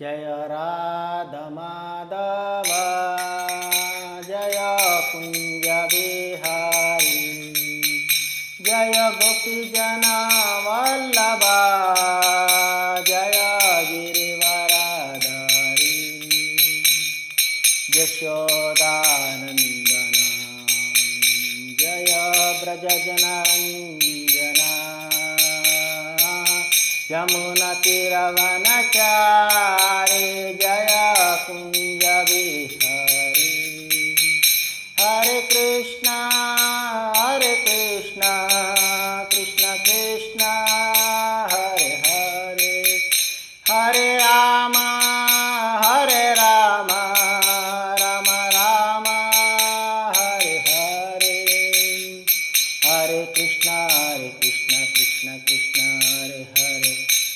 जय राधमाधव जय कुञ्जविहारी जय गोपीजनावल्लभा जय गीरिवराधारि। यशोदानन्दना जय व्रजजना ಯಮುನಾ ತೀರವನಚಾರಿ ಜಯ ಕುಂಜ ಬಿಹಾರಿ ಹರೆ ಕೃಷ್ಣ ಹರೆ ಕೃಷ್ಣ ಕೃಷ್ಣ ಕೃಷ್ಣ ಹರೆ ಹರೆ ಹರೆ ರಾಮ ಹರೆ ರಾಮ ರಾಮ ರಾಮ ಹರೆ ಹರೆ ಹರೆ ಕೃಷ್ಣ ಹರೆ ಕೃಷ್ಣ ಕೃಷ್ಣ ಕೃಷ್ಣ ಹರೆ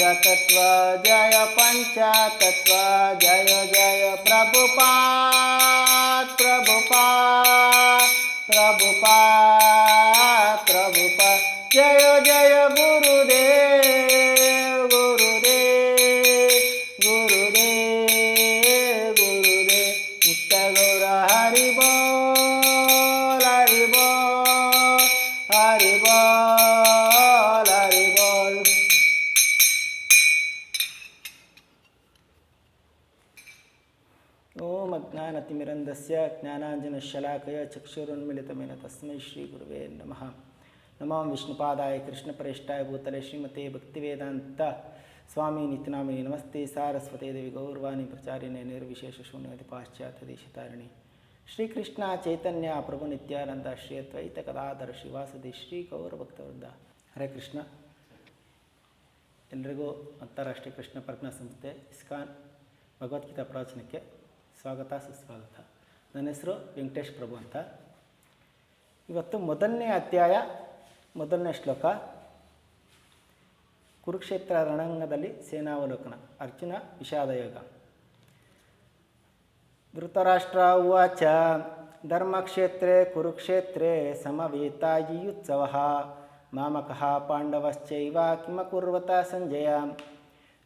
ಪಂಚತತ್ವ ಜಯ ಪಂಚತತ್ವ ಜಯ ಜಯ ಪ್ರಭುಪಾತ್ ಪ್ರಭುಪಾತ್ ಪ್ರಭುಪಾತ್ ಓಂ ಅಜ್ಞಾನತಿಮಿರಂಧಸ್ಯ ಜ್ಞಾನಾಂಜನಶಲಾಕಯ ಚಕ್ಷುರುನ್ಮಿಲಿತಮೇನ ತಸ್ಮೈ ಶ್ರೀ ಗುರುವೇ ನಮಃ. ನಮಾಂ ವಿಷ್ಣುಪಾದಾಯ ಕೃಷ್ಣಪ್ರೇಷ್ಠಾಯ ಭೂತಲೆ ಶ್ರೀಮತೆ ಭಕ್ತಿವೇದಾಂತ ಸ್ವಾಮಿ ನಿತ್ಯನಾಮಿನಿ ನಮಸ್ತೆ ಸಾರಸ್ವತಿ ದೇವಿ ಗೌರವಾಣಿ ಪ್ರಚಾರಿಣೆ ನಿರ್ವಿಶೇಷ ಶೂನ್ಯತಿ ಪಾಶ್ಚಾತ್ಯ ದೇಶತಾರಿಣಿ. ಶ್ರೀಕೃಷ್ಣ ಚೈತನ್ಯ ಪ್ರಭು ನಿತ್ಯಾನಂದ ಶ್ರೀ ಅದ್ವೈತ ಕದಾಧರ ಶ್ರೀವಾಸದಿ ಶ್ರೀ ಗೌರಭಕ್ತವೃಂದ ಹರೇ ಕೃಷ್ಣ. ಎಲ್ರಿಗೂ ಅಂತಾರಾಷ್ಟ್ರೀಯ ಕೃಷ್ಣ ಪ್ರಜ್ಞಾ ಸಂಸ್ಥೆ ಇಸ್ಕಾನ್ ಭಗವದ್ಗೀತಾ ಪ್ರವಚನಕ್ಕೆ ಸ್ವಾಗತ, ಸುಸ್ವಾಗತ. ನನ್ನ ಹೆಸರು ವೆಂಕಟೇಶ್ ಪ್ರಭು ಅಂತ. ಇವತ್ತು ಮೊದಲನೇ ಅಧ್ಯಾಯ, ಮೊದಲನೇ ಶ್ಲೋಕ. ಕುರುಕ್ಷೇತ್ರ ರಣರಂಗದಲ್ಲಿ ಸೇನಾವಲೋಕನ, ಅರ್ಜುನ ವಿಷಾದಯೋಗ. ಧೃತರಾಷ್ಟ್ರ ಉವಾಚ, ಧರ್ಮಕ್ಷೇತ್ರೇ ಕುರುಕ್ಷೇತ್ರೇ ಸಮವೇತಾಯುತ್ಸವ ಮಾಮಕಃ ಪಾಂಡವಶ್ಚೈವ ಕಿಮಕುರ್ವತ ಸಂಜಯ.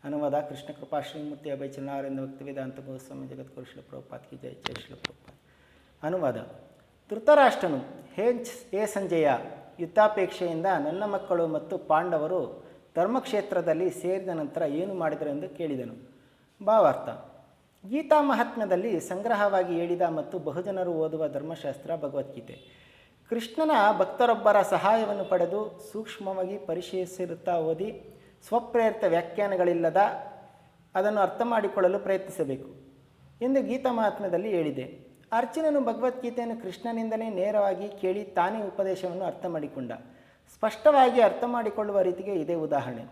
ಅನುವಾದ ಕೃಷ್ಣ ಕೃಪಾ ಶ್ರೀಮೂರ್ತಿ ಅಭಯಚನಾರಿಂದ ಭಕ್ತಿ ವೇದಾಂತ ಗೋಸ್ವಾಮಿ ಜಗದ್ಗುರು ಶಿಲ ಪ್ರಭುಪಾತ್ ಕಿ ಜಯ ಜಯ ಅನುವಾದ ಧೃತರಾಷ್ಟ್ರನು ಹೇ ಹೇ ಸಂಜಯ ಯುದ್ಧಾಪೇಕ್ಷೆಯಿಂದ ನನ್ನ ಮಕ್ಕಳು ಮತ್ತು ಪಾಂಡವರು ಧರ್ಮಕ್ಷೇತ್ರದಲ್ಲಿ ಸೇರಿದ ನಂತರ ಏನು ಮಾಡಿದರು ಎಂದು ಕೇಳಿದನು. ಭಾವಾರ್ಥ, ಗೀತಾ ಮಹಾತ್ಮ್ಯದಲ್ಲಿ ಸಂಗ್ರಹವಾಗಿ ಹೇಳಿದ ಮತ್ತು ಬಹುಜನರು ಓದುವ ಧರ್ಮಶಾಸ್ತ್ರ ಭಗವದ್ಗೀತೆ. ಕೃಷ್ಣನ ಭಕ್ತರೊಬ್ಬರ ಸಹಾಯವನ್ನು ಪಡೆದು ಸೂಕ್ಷ್ಮವಾಗಿ ಪರಿಶೀಲಿಸಿರುತ್ತಾ ಓದಿ ಸ್ವಪ್ರೇರಿತ ವ್ಯಾಖ್ಯಾನಗಳಿಲ್ಲದ ಅದನ್ನು ಅರ್ಥ ಮಾಡಿಕೊಳ್ಳಲು ಪ್ರಯತ್ನಿಸಬೇಕು. ಎಂದು ಗೀತಾ ಮಹಾತ್ಮ್ಯದಲ್ಲಿ ಹೇಳಿದೆ. ಅರ್ಜುನನು ಭಗವದ್ಗೀತೆಯನ್ನು ಕೃಷ್ಣನಿಂದಲೇ ನೇರವಾಗಿ ಕೇಳಿ ತಾನೇ ಉಪದೇಶವನ್ನು ಅರ್ಥ ಮಾಡಿಕೊಂಡ. ಸ್ಪಷ್ಟವಾಗಿ ಅರ್ಥ ಮಾಡಿಕೊಳ್ಳುವ ರೀತಿಗೆ ಇದೇ ಉದಾಹರಣೆ.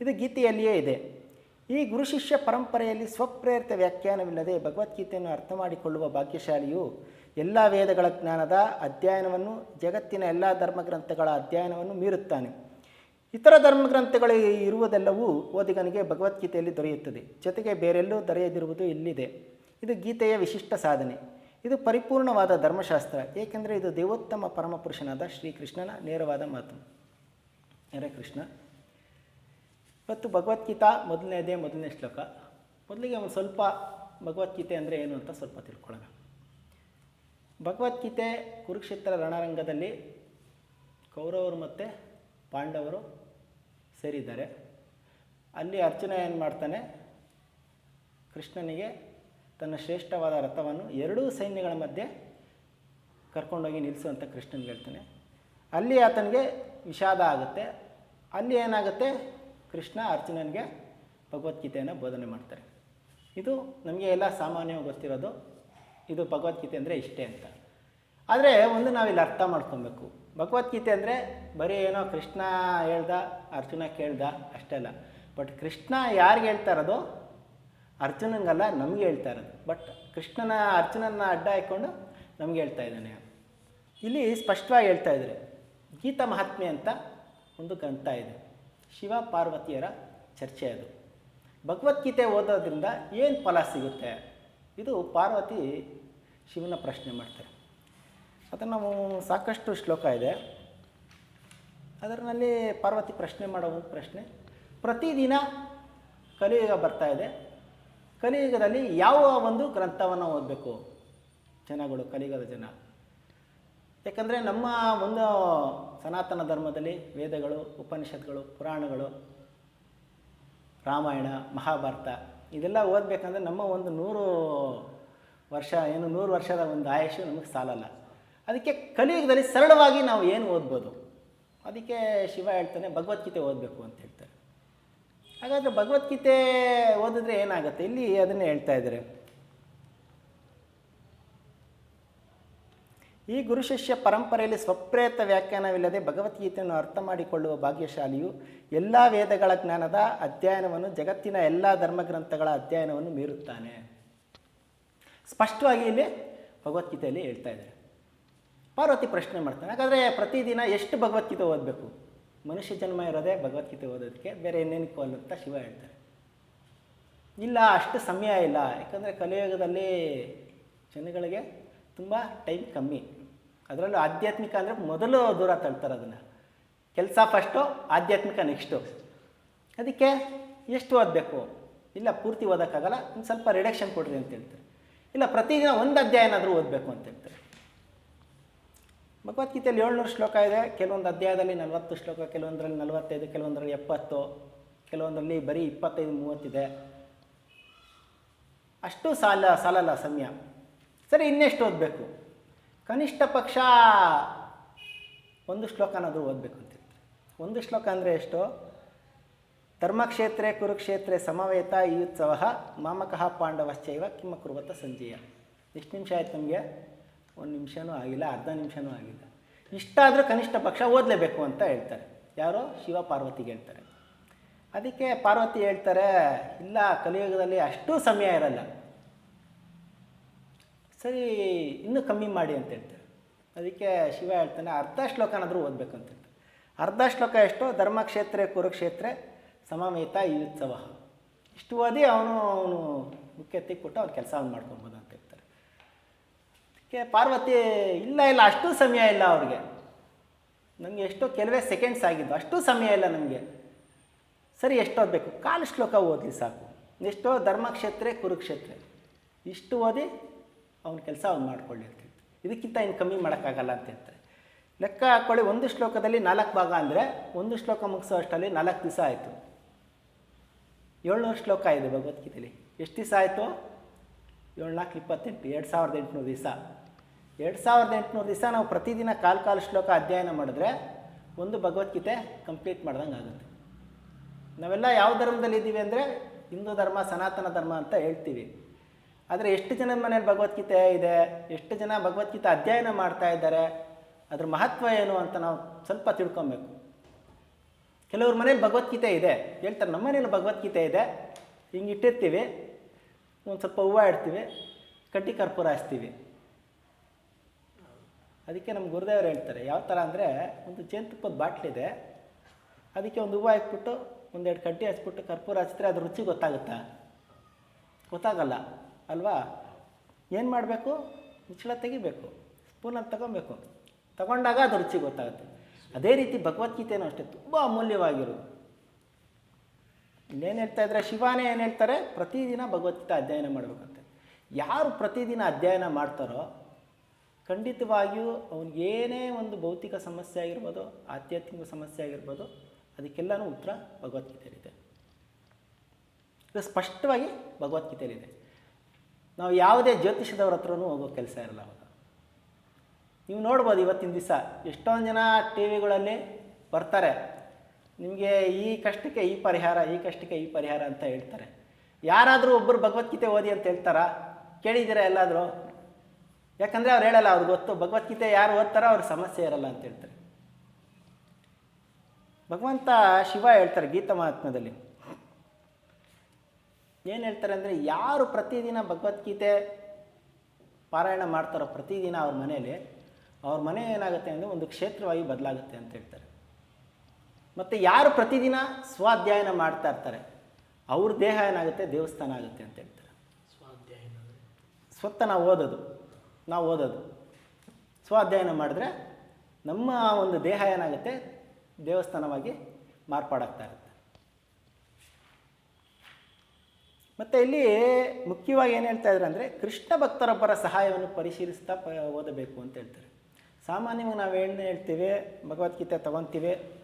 ಇದು ಗೀತೆಯಲ್ಲಿಯೇ ಇದೆ. ಈ ಗುರು ಶಿಷ್ಯ ಪರಂಪರೆಯಲ್ಲಿ ಸ್ವಪ್ರೇರಿತ ವ್ಯಾಖ್ಯಾನವಿಲ್ಲದೆ ಭಗವದ್ಗೀತೆಯನ್ನು ಅರ್ಥ ಮಾಡಿಕೊಳ್ಳುವ ಭಾಗ್ಯಶಾಲಿಯು ಎಲ್ಲ ವೇದಗಳ ಜ್ಞಾನದ ಅಧ್ಯಯನವನ್ನು, ಜಗತ್ತಿನ ಎಲ್ಲ ಧರ್ಮಗ್ರಂಥಗಳ ಅಧ್ಯಯನವನ್ನು ಮೀರುತ್ತಾನೆ. ಇತರ ಧರ್ಮಗ್ರಂಥಗಳು ಇರುವುದೆಲ್ಲವೂ ಓದಿಗನಿಗೆ ಭಗವದ್ಗೀತೆಯಲ್ಲಿ ದೊರೆಯುತ್ತದೆ. ಜೊತೆಗೆ ಬೇರೆಲ್ಲೂ ದೊರೆಯದಿರುವುದು ಇಲ್ಲಿದೆ. ಇದು ಗೀತೆಯ ವಿಶಿಷ್ಟ ಸಾಧನೆ. ಇದು ಪರಿಪೂರ್ಣವಾದ ಧರ್ಮಶಾಸ್ತ್ರ. ಏಕೆಂದರೆ ಇದು ದೇವೋತ್ತಮ ಪರಮಪುರುಷನಾದ ಶ್ರೀಕೃಷ್ಣನ ನೇರವಾದ ಮಾತು. ಹರೇ ಕೃಷ್ಣ. ಇವತ್ತು ಭಗವದ್ಗೀತಾ ಮೊದಲನೇದೇ, ಮೊದಲನೇ ಶ್ಲೋಕ. ಮೊದಲಿಗೆ ಒಂದು ಸ್ವಲ್ಪ ಭಗವದ್ಗೀತೆ ಅಂದರೆ ಏನು ಅಂತ ಸ್ವಲ್ಪ ತಿಳ್ಕೊಳ್ಳೋಣ. ಭಗವದ್ಗೀತೆ ಕುರುಕ್ಷೇತ್ರ ರಣರಂಗದಲ್ಲಿ ಕೌರವರು ಮತ್ತು ಪಾಂಡವರು ಸೇರಿದ್ದಾರೆ. ಅಲ್ಲಿ ಅರ್ಚನ ಏನು ಮಾಡ್ತಾನೆ? ಕೃಷ್ಣನಿಗೆ ತನ್ನ ಶ್ರೇಷ್ಠವಾದ ರಥವನ್ನು ಎರಡೂ ಸೈನ್ಯಗಳ ಮಧ್ಯೆ ಕರ್ಕೊಂಡೋಗಿ ನಿಲ್ಲಿಸುವಂಥ ಕೃಷ್ಣನಿಗೆ ಹೇಳ್ತಾನೆ. ಅಲ್ಲಿ ಆತನಿಗೆ ವಿಷಾದ ಆಗುತ್ತೆ. ಅಲ್ಲಿ ಏನಾಗುತ್ತೆ? ಕೃಷ್ಣ ಅರ್ಜುನನಿಗೆ ಭಗವದ್ಗೀತೆಯನ್ನು ಬೋಧನೆ ಮಾಡ್ತಾರೆ. ಇದು ನಮಗೆ ಎಲ್ಲ ಸಾಮಾನ್ಯವಾಗಿ ಗೊತ್ತಿರೋದು. ಇದು ಭಗವದ್ಗೀತೆ ಅಂದರೆ ಇಷ್ಟೇ ಅಂತ. ಆದರೆ ಒಂದು ನಾವಿಲ್ಲಿ ಅರ್ಥ ಮಾಡ್ಕೊಬೇಕು. ಭಗವದ್ಗೀತೆ ಅಂದರೆ ಬರೀ ಏನೋ ಕೃಷ್ಣ ಹೇಳ್ದ, ಅರ್ಜುನ ಕೇಳ್ದ ಅಷ್ಟೇ ಅಲ್ಲ. ಬಟ್ ಕೃಷ್ಣ ಯಾರಿಗೆ ಹೇಳ್ತಾ ಇರೋದು? ಅರ್ಜುನಂಗಲ್ಲ, ನಮಗೆ ಹೇಳ್ತಾ ಇರೋದು. ಬಟ್ ಕೃಷ್ಣನ ಅರ್ಜುನನ ಅಡ್ಡ ಹಾಕ್ಕೊಂಡು ನಮಗೆ ಹೇಳ್ತಾ ಇದ್ದಾನೆ. ಇಲ್ಲಿ ಸ್ಪಷ್ಟವಾಗಿ ಹೇಳ್ತಾ ಇದ್ದಾರೆ. ಗೀತಾ ಮಹಾತ್ಮೆ ಅಂತ ಒಂದು ಗ್ರಂಥ ಇದೆ. ಶಿವ ಪಾರ್ವತಿಯರ ಚರ್ಚೆ ಅದು. ಭಗವದ್ಗೀತೆ ಓದೋದ್ರಿಂದ ಏನು ಫಲ ಸಿಗುತ್ತೆ? ಇದು ಪಾರ್ವತಿ ಶಿವನ ಪ್ರಶ್ನೆ ಮಾಡ್ತಾರೆ. ಅದನ್ನು ನಾವು ಸಾಕಷ್ಟು ಶ್ಲೋಕ ಇದೆ. ಅದರಲ್ಲಿ ಪಾರ್ವತಿ ಪ್ರಶ್ನೆ ಮಾಡೋ ಪ್ರಶ್ನೆ. ಪ್ರತಿದಿನ ಕಲಿಯುಗ ಬರ್ತಾ ಇದೆ. ಕಲಿಯುಗದಲ್ಲಿ ಯಾವ ಒಂದು ಗ್ರಂಥವನ್ನು ಓದಬೇಕು? ಜನಗಳು ಕಲಿಯುಗದ ಜನ. ಯಾಕಂದರೆ ನಮ್ಮ ಒಂದು ಸನಾತನ ಧರ್ಮದಲ್ಲಿ ವೇದಗಳು, ಉಪನಿಷತ್ಗಳು, ಪುರಾಣಗಳು, ರಾಮಾಯಣ, ಮಹಾಭಾರತ, ಇದೆಲ್ಲ ಓದಬೇಕಂದ್ರೆ ನಮ್ಮ ಒಂದು ನೂರು ವರ್ಷ, ಏನು ನೂರು ವರ್ಷದ ಒಂದು ಆಯುಷು ನಮಗೆ ಸಾಲಲ್ಲ. ಅದಕ್ಕೆ ಕಲಿಯುಗದಲ್ಲಿ ಸರಳವಾಗಿ ನಾವು ಏನು ಓದ್ಬೋದು? ಅದಕ್ಕೆ ಶಿವ ಹೇಳ್ತಾನೆ, ಭಗವದ್ಗೀತೆ ಓದಬೇಕು ಅಂತ ಹೇಳ್ತಾರೆ. ಹಾಗಾದರೆ ಭಗವದ್ಗೀತೆ ಓದಿದ್ರೆ ಏನಾಗುತ್ತೆ? ಇಲ್ಲಿ ಅದನ್ನೇ ಹೇಳ್ತಾ ಇದ್ದಾರೆ. ಈ ಗುರು ಶಿಷ್ಯ ಪರಂಪರೆಯಲ್ಲಿ ಸ್ವಪ್ರೇತ ವ್ಯಾಖ್ಯಾನವಿಲ್ಲದೆ ಭಗವದ್ಗೀತೆಯನ್ನು ಅರ್ಥ ಮಾಡಿಕೊಳ್ಳುವ ಭಾಗ್ಯಶಾಲಿಯು ಎಲ್ಲ ವೇದಗಳ ಜ್ಞಾನದ ಅಧ್ಯಯನವನ್ನು, ಜಗತ್ತಿನ ಎಲ್ಲ ಧರ್ಮಗ್ರಂಥಗಳ ಅಧ್ಯಯನವನ್ನು ಮೀರುತ್ತಾನೆ. ಸ್ಪಷ್ಟವಾಗಿ ಇಲ್ಲಿ ಭಗವದ್ಗೀತೆಯಲ್ಲಿ ಹೇಳ್ತಾ ಇದ್ದಾರೆ. ಪಾರ್ವತಿ ಪ್ರಶ್ನೆ ಮಾಡ್ತಾನೆ. ಹಾಗಾದರೆ ಪ್ರತಿದಿನ ಎಷ್ಟು ಭಗವದ್ಗೀತೆ ಓದಬೇಕು? ಮನುಷ್ಯ ಜನ್ಮ ಇರೋದೇ ಭಗವದ್ಗೀತೆ ಓದೋದಕ್ಕೆ ಬೇರೆ ಏನೇನಕ್ಕೂ ಅಲ್ಲ ಅಂತ ಶಿವ ಹೇಳ್ತಾರೆ. ಇಲ್ಲ, ಅಷ್ಟು ಸಮಯ ಇಲ್ಲ. ಯಾಕಂದರೆ ಕಲಿಯುಗದಲ್ಲಿ ಜನಗಳಿಗೆ ತುಂಬ ಟೈಮ್ ಕಮ್ಮಿ. ಅದರಲ್ಲೂ ಆಧ್ಯಾತ್ಮಿಕ ಅಂದರೆ ಮೊದಲು ದೂರ ತಳ್ತಾರೆ ಅದನ್ನು. ಕೆಲಸ ಫಸ್ಟು ಆಧ್ಯಾತ್ಮಿಕ ನೆಕ್ಸ್ಟು ಅದಕ್ಕೆ ಎಷ್ಟು ಓದಬೇಕು? ಇಲ್ಲ, ಪೂರ್ತಿ ಓದೋಕ್ಕಾಗಲ್ಲ, ಒಂದು ಸ್ವಲ್ಪ ರಿಡಕ್ಷನ್ ಕೊಡ್ರಿ ಅಂತ ಹೇಳ್ತಾರೆ. ಇಲ್ಲ, ಪ್ರತಿದಿನ ಒಂದು ಅಧ್ಯಾಯನಾದರೂ ಓದಬೇಕು ಅಂತ ಹೇಳ್ತಾರೆ. ಭಗವದ್ಗೀತೆಯಲ್ಲಿ ಏಳ್ನೂರು ಶ್ಲೋಕ ಇದೆ. ಕೆಲವೊಂದು ಅಧ್ಯಾಯದಲ್ಲಿ ನಲವತ್ತು ಶ್ಲೋಕ, ಕೆಲವೊಂದರಲ್ಲಿ ನಲವತ್ತೈದು, ಕೆಲವೊಂದರಲ್ಲಿ ಎಪ್ಪತ್ತು, ಕೆಲವೊಂದರಲ್ಲಿ ಬರೀ ಇಪ್ಪತ್ತೈದು, ಮೂವತ್ತಿದೆ. ಅಷ್ಟು ಸಾಲ, ಸಾಲಲ್ಲ ಸಮಯ. ಸರಿ, ಇನ್ನೆಷ್ಟು ಓದಬೇಕು? ಕನಿಷ್ಠ ಪಕ್ಷ ಒಂದು ಶ್ಲೋಕನಾದರೂ ಓದಬೇಕು ಅಂತ ಒಂದು ಶ್ಲೋಕ ಅಂದರೆ ಎಷ್ಟು? ಧರ್ಮಕ್ಷೇತ್ರ ಕುರುಕ್ಷೇತ್ರ ಸಮವೇತ ಈ ಉತ್ಸವ ಮಾಮಕಃ ಪಾಂಡವಶ್ಚೈವ ಕಿಮ್ಮ ಕುರುವತ್ತ ಸಂಜೆಯ. ಎಷ್ಟು ನಿಮಿಷ ಆಯ್ತು ನಮಗೆ? ಒಂದು ನಿಮಿಷನೂ ಆಗಿಲ್ಲ, ಅರ್ಧ ನಿಮಿಷನೂ ಆಗಿಲ್ಲ. ಇಷ್ಟಾದರೂ ಕನಿಷ್ಠ ಪಕ್ಷ ಓದಲೇಬೇಕು ಅಂತ ಹೇಳ್ತಾರೆ. ಯಾರೋ ಶಿವ ಪಾರ್ವತಿಗೆ ಹೇಳ್ತಾರೆ. ಅದಕ್ಕೆ ಪಾರ್ವತಿ ಹೇಳ್ತಾರೆ, ಇಲ್ಲ, ಕಲಿಯುಗದಲ್ಲಿ ಅಷ್ಟೂ ಸಮಯ ಇರಲ್ಲ. ಸರಿ, ಇನ್ನೂ ಕಮ್ಮಿ ಮಾಡಿ ಅಂತ ಹೇಳ್ತಾರೆ. ಅದಕ್ಕೆ ಶಿವ ಹೇಳ್ತಾನೆ, ಅರ್ಧ ಶ್ಲೋಕನಾದರೂ ಓದಬೇಕು ಅಂತ ಹೇಳ್ತಾರೆ. ಅರ್ಧ ಶ್ಲೋಕ ಎಷ್ಟು? ಧರ್ಮಕ್ಷೇತ್ರ, ಕುರುಕ್ಷೇತ್ರ, ಸಮಮೇತ ಈ ಉತ್ಸವ ಇಷ್ಟು ಓದಿ ಅವನು ಅವನು ಮುಖ್ಯತೆ ಕೊಟ್ಟು ಅವ್ನು ಕೆಲಸವನ್ನು ಮಾಡ್ಕೊಬೋದು ಅದಕ್ಕೆ ಪಾರ್ವತಿ ಇಲ್ಲ ಇಲ್ಲ, ಅಷ್ಟು ಸಮಯ ಇಲ್ಲ ಅವ್ರಿಗೆ. ನನಗೆ ಎಷ್ಟೋ ಕೆಲವೇ ಸೆಕೆಂಡ್ಸ್ ಆಗಿದ್ದು, ಅಷ್ಟು ಸಮಯ ಇಲ್ಲ ನನಗೆ ಸರಿ, ಎಷ್ಟು ಓದಬೇಕು? ಕಾಲು ಶ್ಲೋಕ ಓದಲಿ ಸಾಕು. ಎಷ್ಟೋ ಧರ್ಮಕ್ಷೇತ್ರ, ಕುರುಕ್ಷೇತ್ರ. ಇಷ್ಟು ಓದಿ ಅವನ ಕೆಲಸ ಅವ್ನು ಮಾಡ್ಕೊಳ್ಳಿ ಇದಕ್ಕಿಂತ ಇನ್ನು ಕಮ್ಮಿ ಮಾಡೋಕ್ಕಾಗಲ್ಲ ಅಂತ ಹೇಳ್ತಾರೆ. ಲೆಕ್ಕ ಹಾಕ್ಕೊಳ್ಳಿ ಒಂದು ಶ್ಲೋಕದಲ್ಲಿ ನಾಲ್ಕು ಭಾಗ ಅಂದರೆ ಒಂದು ಶ್ಲೋಕ ಮುಗಿಸೋ ಅಷ್ಟರಲ್ಲಿ ನಾಲ್ಕು ದಿವಸ ಆಯಿತು. ಏಳ್ನೂರು ಶ್ಲೋಕ ಇದೆ ಭಗವದ್ಗೀತೆಯಲ್ಲಿ ಎಷ್ಟು ದಿವಸ ಆಯಿತು? ಏಳು ನಾಲ್ಕು ಇಪ್ಪತ್ತೆಂಟು, ಎರಡು ಸಾವಿರದ ಎಂಟುನೂರು ದಿವಸ. ಎರಡು ಸಾವಿರದ ಎಂಟುನೂರು ದಿವಸ ನಾವು ಪ್ರತಿದಿನ ಕಾಲು ಕಾಲು ಶ್ಲೋಕ ಅಧ್ಯಯನ ಮಾಡಿದ್ರೆ ಒಂದು ಭಗವದ್ಗೀತೆ ಕಂಪ್ಲೀಟ್ ಮಾಡ್ದಂಗೆ ಆಗುತ್ತೆ. ನಾವೆಲ್ಲ ಯಾವ ಧರ್ಮದಲ್ಲಿ ಇದ್ದೀವಿ ಅಂದರೆ ಹಿಂದೂ ಧರ್ಮ, ಸನಾತನ ಧರ್ಮ ಅಂತ ಹೇಳ್ತೀವಿ. ಆದರೆ ಎಷ್ಟು ಜನದ ಮನೇಲಿ ಭಗವದ್ಗೀತೆ ಇದೆ, ಎಷ್ಟು ಜನ ಭಗವದ್ಗೀತೆ ಅಧ್ಯಯನ ಮಾಡ್ತಾ ಇದ್ದಾರೆ, ಅದ್ರ ಮಹತ್ವ ಏನು ಅಂತ ನಾವು ಸ್ವಲ್ಪ ತಿಳ್ಕೊಬೇಕು. ಕೆಲವ್ರ ಮನೇಲಿ ಭಗವದ್ಗೀತೆ ಇದೆ, ಹೇಳ್ತಾರೆ ನಮ್ಮ ಮನೇಲಿ ಭಗವದ್ಗೀತೆ ಇದೆ, ಹಿಂಗೆ ಇಟ್ಟಿರ್ತೀವಿ, ಒಂದು ಸ್ವಲ್ಪ ಹೂವು ಇಡ್ತೀವಿ ಕಟ್ಟಿ ಕರ್ಪೂರ ಹಚ್ತೀವಿ ಅದಕ್ಕೆ ನಮ್ಮ ಗುರುದೇವರು ಹೇಳ್ತಾರೆ, ಯಾವ ಥರ ಅಂದರೆ ಒಂದು ಜೇನುತುಪ್ಪದ ಬಾಟ್ಲಿದೆ, ಅದಕ್ಕೆ ಒಂದು ಹೂವು ಹಾಕ್ಬಿಟ್ಟು ಒಂದೆರಡು ಕಡ್ಡಿ ಹಚ್ಬಿಟ್ಟು ಕರ್ಪೂರ ಹಚ್ಚಿದ್ರೆ ಅದು ರುಚಿ ಗೊತ್ತಾಗುತ್ತಾ? ಗೊತ್ತಾಗಲ್ಲ, ಅಲ್ವಾ? ಏನು ಮಾಡಬೇಕು? ಮುಚ್ಚಳ ತೆಗಿಬೇಕು, ಸ್ಪೂನಲ್ಲಿ ತಗೊಬೇಕು. ತಗೊಂಡಾಗ ಅದು ರುಚಿ ಗೊತ್ತಾಗುತ್ತೆ. ಅದೇ ರೀತಿ ಭಗವದ್ಗೀತೆಯೂ ಅಷ್ಟೇ, ತುಂಬ ಅಮೂಲ್ಯವಾಗಿರೋದು. ಇನ್ನೇನು ಹೇಳ್ತಾ ಇದ್ದರೆ? ಶಿವಾನೇ ಏನು ಹೇಳ್ತಾರೆ? ಪ್ರತಿದಿನ ಭಗವದ್ಗೀತೆ ಅಧ್ಯಯನ ಮಾಡಬೇಕಂತೆ. ಯಾರು ಪ್ರತಿದಿನ ಅಧ್ಯಯನ ಮಾಡ್ತಾರೋ ಖಂಡಿತವಾಗಿಯೂ ಅವ್ನಿಗೇನೇ ಒಂದು ಭೌತಿಕ ಸಮಸ್ಯೆ ಆಗಿರ್ಬೋದು, ಆಧ್ಯಾತ್ಮಿಕ ಸಮಸ್ಯೆ ಆಗಿರ್ಬೋದು, ಅದಕ್ಕೆಲ್ಲನೂ ಉತ್ತರ ಭಗವದ್ಗೀತೆಯಲ್ಲಿದೆ ಇದು. ಸ್ಪಷ್ಟವಾಗಿ ಭಗವದ್ಗೀತೆಯಲ್ಲಿದೆ ನಾವು ಯಾವುದೇ ಜ್ಯೋತಿಷದವ್ರ ಹತ್ರನೂ ಹೋಗೋ ಕೆಲಸ ಇರಲ್ಲ ಅವಾಗ. ನೀವು ನೋಡ್ಬೋದು ಇವತ್ತಿನ ದಿವಸ ಎಷ್ಟೊಂದು ಜನ ಟಿ ವಿಗಳಲ್ಲಿ ಬರ್ತಾರೆ, ನಿಮಗೆ ಈ ಕಷ್ಟಕ್ಕೆ ಈ ಪರಿಹಾರ, ಈ ಕಷ್ಟಕ್ಕೆ ಈ ಪರಿಹಾರ ಅಂತ ಹೇಳ್ತಾರೆ. ಯಾರಾದರೂ ಒಬ್ಬರು ಭಗವದ್ಗೀತೆ ಓದಿ ಅಂತ ಹೇಳ್ತಾರಾ? ಕೇಳಿದ್ದೀರಾ ಎಲ್ಲಾದರೂ? ಯಾಕಂದರೆ ಅವ್ರು ಹೇಳಲ್ಲ ಅವ್ರಿಗೆ ಗೊತ್ತು. ಭಗವದ್ಗೀತೆ ಯಾರು ಓದ್ತಾರೋ ಅವ್ರಿಗೆ ಸಮಸ್ಯೆ ಇರಲ್ಲ ಅಂತ ಹೇಳ್ತಾರೆ. ಭಗವಂತ ಶಿವ ಹೇಳ್ತಾರೆ ಗೀತಾ ಮಹಾತ್ಮದಲ್ಲಿ ಏನು ಹೇಳ್ತಾರೆ ಅಂದರೆ ಯಾರು ಪ್ರತಿದಿನ ಭಗವದ್ಗೀತೆ ಪಾರಾಯಣ ಮಾಡ್ತಾರೋ ಪ್ರತಿದಿನ ಅವ್ರ ಮನೆಯಲ್ಲಿ ಅವ್ರ ಮನೆ ಏನಾಗುತ್ತೆ ಅಂದರೆ ಒಂದು ಕ್ಷೇತ್ರವಾಗಿ ಬದಲಾಗುತ್ತೆ ಅಂತ ಹೇಳ್ತಾರೆ. ಮತ್ತು ಯಾರು ಪ್ರತಿದಿನ ಸ್ವಾಧ್ಯಾಯನ ಮಾಡ್ತಾ ಇರ್ತಾರೆ ಅವ್ರ ದೇಹ ಏನಾಗುತ್ತೆ? ದೇವಸ್ಥಾನ ಆಗುತ್ತೆ ಅಂತ ಹೇಳ್ತಾರೆ. ಸ್ವತ್ತ ನಾವು ಓದೋದು. ನಾವು ಓದೋದು. ಸ್ವಾಧ್ಯಯನ ಮಾಡಿದ್ರೆ ನಮ್ಮ ಒಂದು ದೇಹ ಏನಾಗುತ್ತೆ? ದೇವಸ್ಥಾನವಾಗಿ ಮಾರ್ಪಾಡಾಗ್ತಾ ಇರುತ್ತೆ. ಮತ್ತು ಇಲ್ಲಿ ಮುಖ್ಯವಾಗಿ ಏನು ಹೇಳ್ತಾ ಇದ್ದಾರೆ ಅಂದರೆ ಕೃಷ್ಣ ಭಕ್ತರೊಬ್ಬರ ಸಹಾಯವನ್ನು ಪರಿಶೀಲಿಸ್ತಾ ಪ ಓದಬೇಕು ಅಂತ ಹೇಳ್ತಾರೆ. ಸಾಮಾನ್ಯವಾಗಿ ನಾವು ಏನು ಹೇಳ್ತೀವಿ, ಭಗವದ್ಗೀತೆ ತೊಗೊತೀವಿ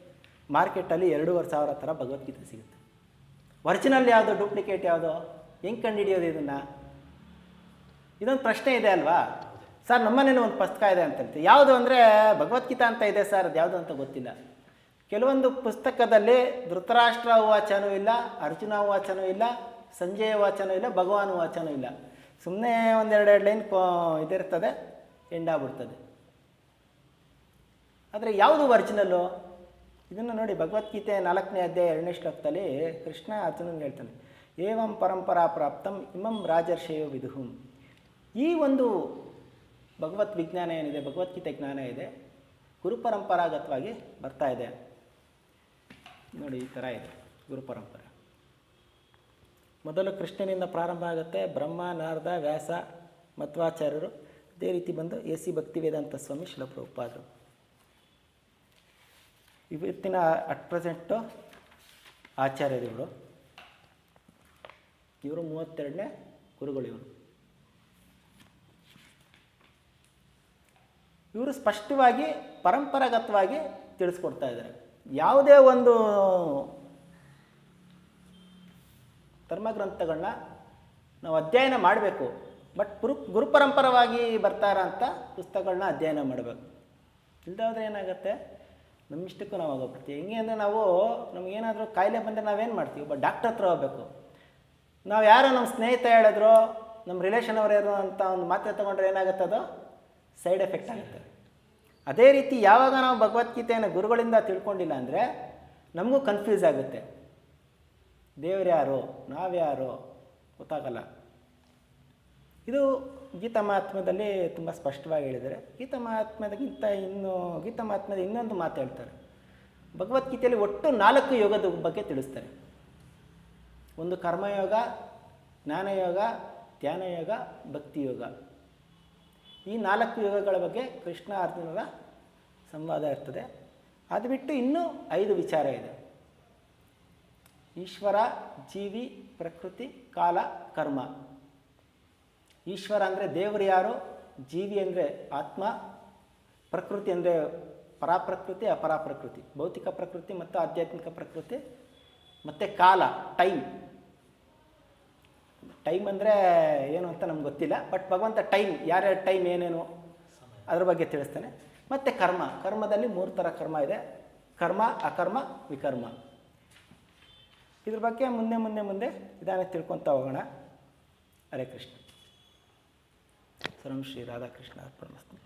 ಮಾರ್ಕೆಟಲ್ಲಿ ಎರಡೂವರೆ ಸಾವಿರ ಥರ ಭಗವದ್ಗೀತೆ ಸಿಗುತ್ತೆ. ಒರಿಜಿನಲ್ ಯಾವುದು, ಡೂಪ್ಲಿಕೇಟ್ ಯಾವುದು, ಹೆಂಗೆ ಕಂಡುಹಿಡಿಯೋದು ಇದನ್ನು? ಇದೊಂದು ಪ್ರಶ್ನೆ ಇದೆ ಅಲ್ವಾ? ಸರ್ ನಮ್ಮನೇನು ಒಂದು ಪುಸ್ತಕ ಇದೆ ಅಂತ ಹೇಳ್ತೀವಿ ಯಾವುದು ಅಂದರೆ ಭಗವದ್ಗೀತಾ ಅಂತ ಇದೆ ಸರ್ ಅದು ಯಾವುದು ಅಂತ ಗೊತ್ತಿಲ್ಲ. ಕೆಲವೊಂದು ಪುಸ್ತಕದಲ್ಲಿ ಧೃತರಾಷ್ಟ್ರ ವಾಚನೂ ಇಲ್ಲ, ಅರ್ಜುನ ವಾಚನೂ ಇಲ್ಲ, ಸಂಜಯ ವಾಚನೂ ಇಲ್ಲ, ಭಗವಾನ್ ವಾಚನೂ ಇಲ್ಲ. ಸುಮ್ಮನೆ ಒಂದೆರಡೆರಡು ಲೈನ್ ಇದಿರ್ತದೆ ಎಂಡಾಗ್ಬಿಡ್ತದೆ ಆದರೆ ಯಾವುದು ಒರಿಜಿನಲ್ಲು? ಇದನ್ನು ನೋಡಿ ಭಗವದ್ಗೀತೆ ನಾಲ್ಕನೇ ಅಧ್ಯಾಯ ಎರಡನೇ ಶ್ಲೋಕದಲ್ಲಿ ಕೃಷ್ಣ ಅರ್ಜುನನಿಗೆ ಹೇಳ್ತಾನೆ, ಏವಂ ಪರಂಪರಾ ಪ್ರಾಪ್ತಂ, ಇಮಂ ರಾಜರ್ಷಯೋ ವಿದುಹುಂ. ಈ ಒಂದು ಭಗವತ್ ವಿಜ್ಞಾನ ಏನಿದೆ ಭಗವದ್ಗೀತೆ ಜ್ಞಾನ ಇದೆ ಗುರುಪರಂಪರಾಗತವಾಗಿ ಬರ್ತಾ ಇದೆ. ನೋಡಿ, ಈ ಥರ ಇದೆ ಗುರುಪರಂಪರೆ ಮೊದಲು ಕೃಷ್ಣನಿಂದ ಪ್ರಾರಂಭ ಆಗುತ್ತೆ, ಬ್ರಹ್ಮ, ನಾರದ, ವ್ಯಾಸ, ಮಧ್ವಾಚಾರ್ಯರು. ಅದೇ ರೀತಿ ಬಂದು ಎ ಸಿ ಭಕ್ತಿ ವೇದಾಂತ ಸ್ವಾಮಿ ಶಿಲಪ್ರಭುಪಾದರು. ಇವತ್ತಿನ ಅಟ್ ಪ್ರೆಸೆಂಟು ಆಚಾರ್ಯರು ಇವರು ಮೂವತ್ತೆರಡನೇ ಗುರುಗಳು ಇವರು ಸ್ಪಷ್ಟವಾಗಿ ಪರಂಪರಾಗತವಾಗಿ ತಿಳಿಸ್ಕೊಡ್ತಾ ಇದ್ದಾರೆ. ಯಾವುದೇ ಒಂದು ಧರ್ಮಗ್ರಂಥಗಳನ್ನ ನಾವು ಅಧ್ಯಯನ ಮಾಡಬೇಕು, ಬಟ್ ಗುರು ಗುರುಪರಂಪರವಾಗಿ ಅಂತ ಪುಸ್ತಕಗಳನ್ನ ಅಧ್ಯಯನ ಮಾಡಬೇಕು. ಇಲ್ಲದಾದ್ರೆ ಏನಾಗುತ್ತೆ? ನಮ್ಮಿಷ್ಟಕ್ಕೂ ನಾವು ಹೋಗ್ಬಿಡ್ತೀವಿ ಹೆಂಗೆ ಅಂದರೆ ನಾವು ನಮಗೇನಾದರೂ ಕಾಯಿಲೆ ಬಂದರೆ ನಾವೇನು ಮಾಡ್ತೀವಿ? ಒಬ್ಬ ಡಾಕ್ಟರ್ ಹತ್ರ ಹೋಗ್ಬೇಕು. ನಾವು ಯಾರೋ ನಮ್ಮ ಸ್ನೇಹಿತ ಹೇಳಿದ್ರು ನಮ್ಮ ರಿಲೇಷನ್ ಅವ್ರು ಯಾರು ಅಂತ ಒಂದು ಮಾತ್ರೆ ತೊಗೊಂಡ್ರೆ ಏನಾಗುತ್ತೆ ಅದು ಸೈಡ್ ಎಫೆಕ್ಟ್ ಆಗುತ್ತೆ. ಅದೇ ರೀತಿ ಯಾವಾಗ ನಾವು ಭಗವದ್ಗೀತೆಯನ್ನು ಗುರುಗಳಿಂದ ತಿಳ್ಕೊಂಡಿಲ್ಲ ಅಂದರೆ ನಮಗೂ ಕನ್ಫ್ಯೂಸ್ ಆಗುತ್ತೆ. ದೇವ್ರು ಯಾರು? ನಾವ್ಯಾರು ಗೊತ್ತಾಗಲ್ಲ. ಇದು ಗೀತಾ ಮಹಾತ್ಮದಲ್ಲಿ ತುಂಬ ಸ್ಪಷ್ಟವಾಗಿ ಹೇಳಿದರೆ ಗೀತಾ ಮಹಾತ್ಮದಗಿಂತ ಇನ್ನು, ಗೀತಾ ಮಹಾತ್ಮದ ಇನ್ನೊಂದು ಮಾತು ಹೇಳ್ತಾರೆ. ಭಗವದ್ಗೀತೆಯಲ್ಲಿ ಒಟ್ಟು ನಾಲ್ಕು ಯೋಗದ ಬಗ್ಗೆ ತಿಳಿಸ್ತಾರೆ. ಒಂದು ಕರ್ಮಯೋಗ, ಜ್ಞಾನಯೋಗ, ಧ್ಯಾನಯೋಗ, ಭಕ್ತಿಯೋಗ. ಈ ನಾಲ್ಕು ಯೋಗಗಳ ಬಗ್ಗೆ ಕೃಷ್ಣ ಅರ್ಜುನರ ಸಂವಾದ ಇರ್ತದೆ. ಅದು ಬಿಟ್ಟು ಇನ್ನೂ ಐದು ವಿಚಾರ ಇದೆ. ಈಶ್ವರ, ಜೀವಿ, ಪ್ರಕೃತಿ, ಕಾಲ, ಕರ್ಮ. ಈಶ್ವರ ಅಂದರೆ ದೇವರು ಯಾರು? ಜೀವಿ ಅಂದರೆ ಆತ್ಮ, ಪ್ರಕೃತಿ ಅಂದರೆ ಪರಾಪ್ರಕೃತಿ, ಅಪರಾಪ್ರಕೃತಿ. ಭೌತಿಕ ಪ್ರಕೃತಿ ಮತ್ತು ಆಧ್ಯಾತ್ಮಿಕ ಪ್ರಕೃತಿ, ಮತ್ತು ಕಾಲ, ಟೈಮ್. ಟೈಮ್ ಅಂದರೆ ಏನು ಅಂತ ನಮ್ಗೆ ಗೊತ್ತಿಲ್ಲ ಬಟ್ ಭಗವಂತ ಟೈಮ್ ಯಾರ್ಯಾರ ಟೈಮ್ ಏನೇನು ಅದ್ರ ಬಗ್ಗೆ ತಿಳಿಸ್ತಾನೆ. ಮತ್ತು ಕರ್ಮ, ಕರ್ಮದಲ್ಲಿ ಮೂರು ಥರ ಕರ್ಮ ಇದೆ. ಕರ್ಮ, ಅಕರ್ಮ, ವಿಕರ್ಮ. ಇದ್ರ ಬಗ್ಗೆ ಮುಂದೆ ಮುಂದೆ ಮುಂದೆ ನಿಧಾನ ತಿಳ್ಕೊತಾ ಹೋಗೋಣ. ಹರೇ ಕೃಷ್ಣ. ಸರ್ವಂ ಶ್ರೀ ರಾಧಾಕೃಷ್ಣ ಅರ್ಪಣಮಸ್ತು